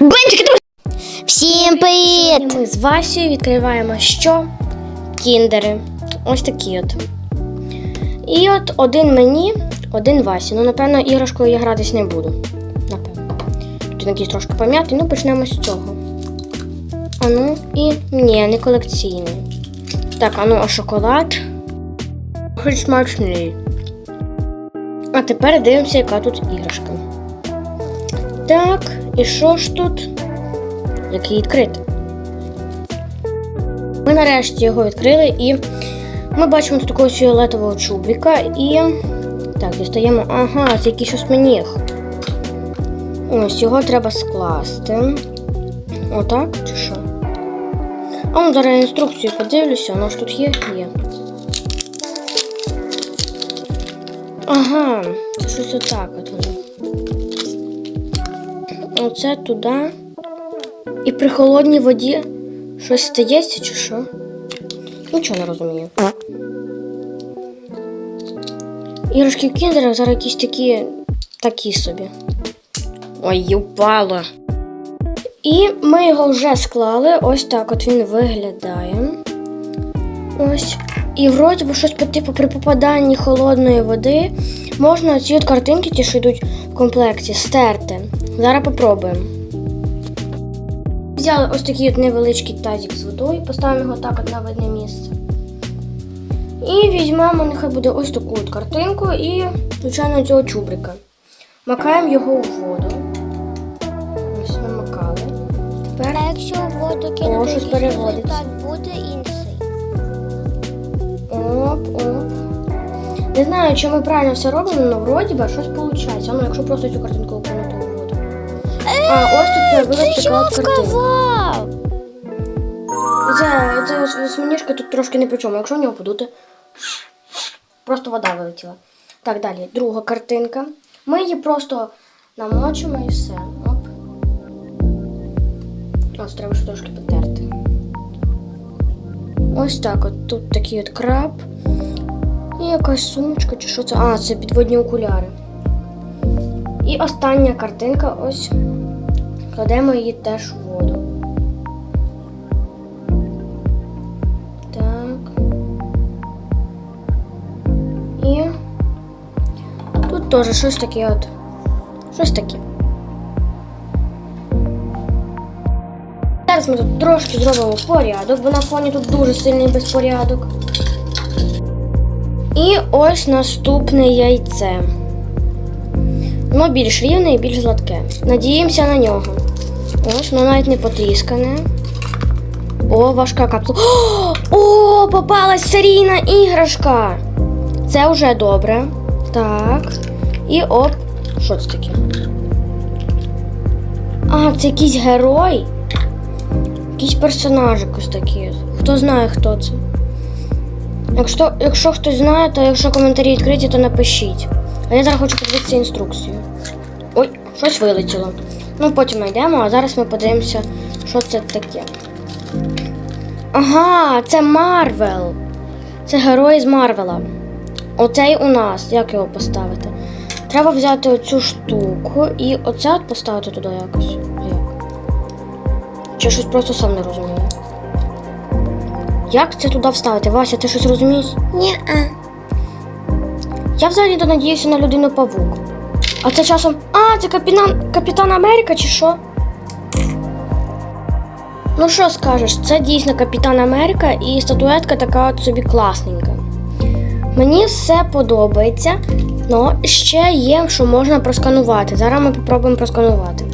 Бенчики, ти Всім привіт! Ми з Васею відкриваємо що? Кіндери. Ось такі от. І от один мені, один Васі. Ну, напевно, іграшкою я гратись не буду. Напевно. Тут якийсь трошки пом'ятий, ну почнемо з цього. А ну, і ні, не колекційний. Так, а ну, а шоколад. Хоч смачний. А тепер дивимося, яка тут іграшка. Так, і що ж тут? Який відкритий. Ми нарешті його відкрили і ми бачимо тут такого фіолетового чубрика і. Так, дістаємо. Ага, це якийсь осьминіг. Ось його треба скласти. Отак чи що? А ну зараз інструкцію подивлюся, воно ж тут є, є. Ага, це щось отак от воно. Оце туди. І при холодній воді щось стається чи що? Нічого не розумію. Іграшки в кіндерах зараз якісь такі такі собі. Ой, упало. І ми його вже склали. Ось так от він виглядає. Ось. І вроді би щось по типу при попаданні холодної води можна ці от картинки, ті, що йдуть в комплекті, стерти. Зараз попробуємо. Взяли ось такий от невеличкий тазик з водою, поставимо його так от на видне місце. І візьмемо, нехай буде ось таку от картинку і, звичайно, цього чубрика. Макаємо його у воду. Ось ми макали. Тепер А якщо воду кинути переводиться. результат буде інший. Оп, оп. Не знаю, чи ми правильно все робимо, але вроді би щось виходить. Ну, якщо просто цю картинку окунути у воду. А, ось тут Ти появилась така от картинка. Це, це тут трошки не при чому. Якщо в нього подути, просто вода вилетіла. Так, далі. Друга картинка. Ми її просто намочимо і все. Оп. Ось треба ще трошки потерти. Ось так от. Тут такий от краб. І якась сумочка чи що це? А, це підводні окуляри. І остання картинка ось. Кладемо її теж у воду. Так. І тут теж щось таке от. Щось таке. Зараз ми тут трошки зробимо порядок, бо на фоні тут дуже сильний безпорядок. І ось наступне яйце. Воно більш рівне і більш гладке. Надіємося на нього. Ось, воно навіть не потріскане. О, важка капсула. О, попалась серійна іграшка. Це вже добре. Так. І оп. Що це таке? А, це якийсь герой. Якийсь персонаж якось такий. Хто знає, хто це. Якщо, якщо хтось знає, то якщо коментарі відкриті, то напишіть. А я зараз хочу подивитися інструкцію. Ой, щось вилетіло. Ну, потім знайдемо, а зараз ми подивимося, що це таке. Ага, це Марвел. Це герой з Марвела. Оцей у нас. Як його поставити? Треба взяти оцю штуку і оце от поставити туди якось. Чи щось просто сам не розумію. Як це туди вставити? Вася, ти щось розумієш? Ні-а. Я взагалі то надіюся на людину павук. А це часом. А, це капітан, капітан Америка чи що? Ну що скажеш, це дійсно капітан Америка і статуетка така от собі класненька. Мені все подобається, але ще є, що можна просканувати. Зараз ми спробуємо просканувати.